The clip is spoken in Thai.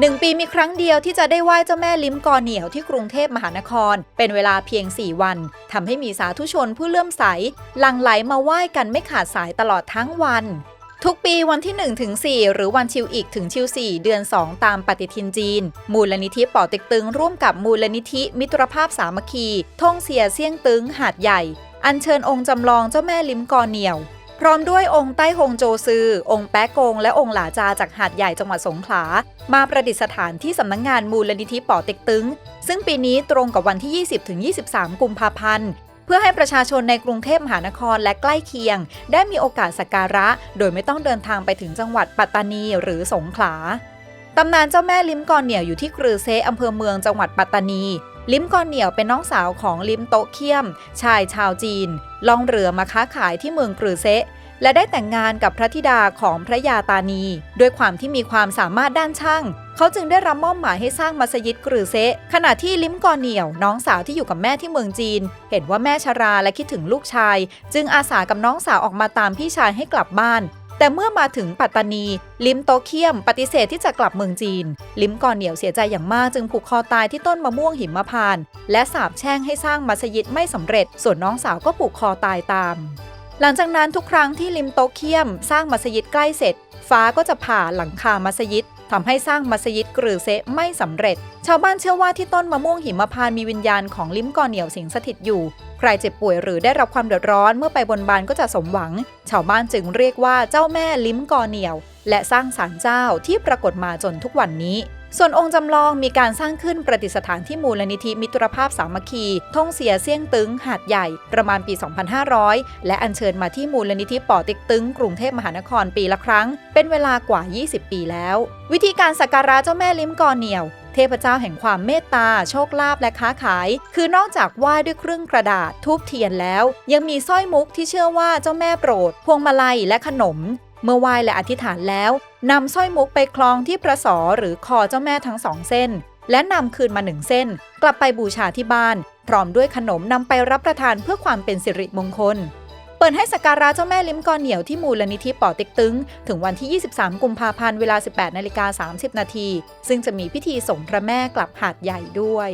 หนึ่งปีมีครั้งเดียวที่จะได้ไหว้เจ้าแม่ลิ้มกอเหนียวที่กรุงเทพมหานคร เป็นเวลาเพียง 4 วันทำให้มีสาธุชนผู้เลื่อมใสหลั่งไหลมาไหว้กันไม่ขาดสายตลอดทั้งวัน ทุกปีวันที่1ถึง4หรือวันชิวอีกถึงชิว4เดือน 2 ตามปฏิทินจีน มูลนิธิป่อเต็กตึงร่วมกับมูลนิธิมิตรภาพสามัคคีท่งเสียเสี่ยงตึงหาดใหญ่ อัญเชิญองค์จำลองเจ้าแม่ลิ้มกอเหนียว พร้อมด้วยองค์ใต้ฮงโจซือ องค์แป๊ะกง และองค์หลาจาจากหาดใหญ่จังหวัดสงขลา มาประดิษฐานที่สำนักงงานมูลนิธิป่อเต็กตึง ซึ่งปีนี้ตรงกับวันที่ 20-23 กุมภาพันธ์ เพื่อให้ประชาชนในกรุงเทพมหานครและใกล้เคียง ได้มีโอกาสสักการะ โดยไม่ต้องเดินทางไปถึงจังหวัดปัตตานีหรือสงขลาตำนานเจ้าแม่ลิ้มกอนเหนียวอยู่ที่กรือเซอำเภอเมืองจังหวัดปัตตานี ลิมกอนเหนียวเป็นน้องสาวของลิมโตเคียม ชายชาวจีน ล่องเรือมาค้าขายที่เมืองกรือเซและได้แต่งงานกับพระธิดาของพระยาตานี ด้วยความที่มีความสามารถด้านช่าง เขาจึงได้รับมอบหมายให้สร้างมัสยิดกรือเซะขณะที่ลิมกอเหนียว น้องสาวที่อยู่กับแม่ที่เมืองจีน เห็นว่าแม่ชราและคิดถึงลูกชาย จึงอาสากับน้องสาวออกมาตามพี่ชายให้กลับบ้าน แต่เมื่อมาถึงปัตตานี ลิมโตเคียม ปฏิเสธที่จะกลับเมืองจีน ลิมก่อนเหนียวเสียใจอย่างมากจึงผูกคอตายที่ต้นมะม่วงหิมพานต์และสาบแช่งให้สร้างมัสยิดไม่สำเร็จ ส่วนน้องสาวก็ผูกคอตายตาม หลังจากนั้นทุกครั้งที่ลิมโตเคียม สร้างมัสยิดใกล้เสร็จ ฟ้าก็จะผ่าหลังคามัสยิดทำให้สร้างมัสยิดกรือเซะไม่สำเร็จ ชาวบ้านเชื่อว่าที่ต้นมะม่วงหิมพานมีวิญญาณของลิมกอนเหนียวสิงสถิตอยู่ ใครเจ็บป่วยหรือได้รับความเดือดร้อนเมื่อไปบนบานก็จะสมหวัง ชาวบ้านจึงเรียกว่าเจ้าแม่ลิ้มกอเหนียว และสร้างศาลเจ้าที่ปรากฏมาจนทุกวันนี้ ส่วนองค์จำลองมีการสร้างขึ้นประดิษฐานที่มูลนิธิมิตรภาพสามัคคีท่องเสียเสี่ยงตึงหาดใหญ่ ประมาณปี 2500 และอัญเชิญมาที่มูลนิธิป่อติ๊กตึงกรุงเทพมหานครปีละครั้ง เป็นเวลากว่า 20 ปีแล้ว วิธีการสักการะเจ้าแม่ลิ้มกอเหนียวเทพเจ้าแห่งความเมตตา โชคลาภและค้าขาย คือนอกจากไหว้ด้วยเครื่องกระดาษทูบเทียนแล้ว ยังมีสร้อยมุกที่เชื่อว่าเจ้าแม่โปรด พวงมาลัยและขนม เมื่อไหว้และอธิษฐานแล้วนำสร้อยมุกไปคล้องที่ประสอหรือคอเจ้าแม่ทั้งสองเส้น และนำคืนมาหนึ่งเส้น กลับไปบูชาที่บ้าน พร้อมด้วยขนมนำไปรับประทานเพื่อความเป็นสิริมงคล เปิดให้สักการะเจ้าแม่ลิ้มกอเหนียวที่มูลนิธิป่อเต็กตึง ถึงวันที่ 23 กุมภาพันธ์เวลา 18นาฬิกา30 นาทีซึ่งจะมีพิธีส่งพระแม่กลับหาดใหญ่ด้วย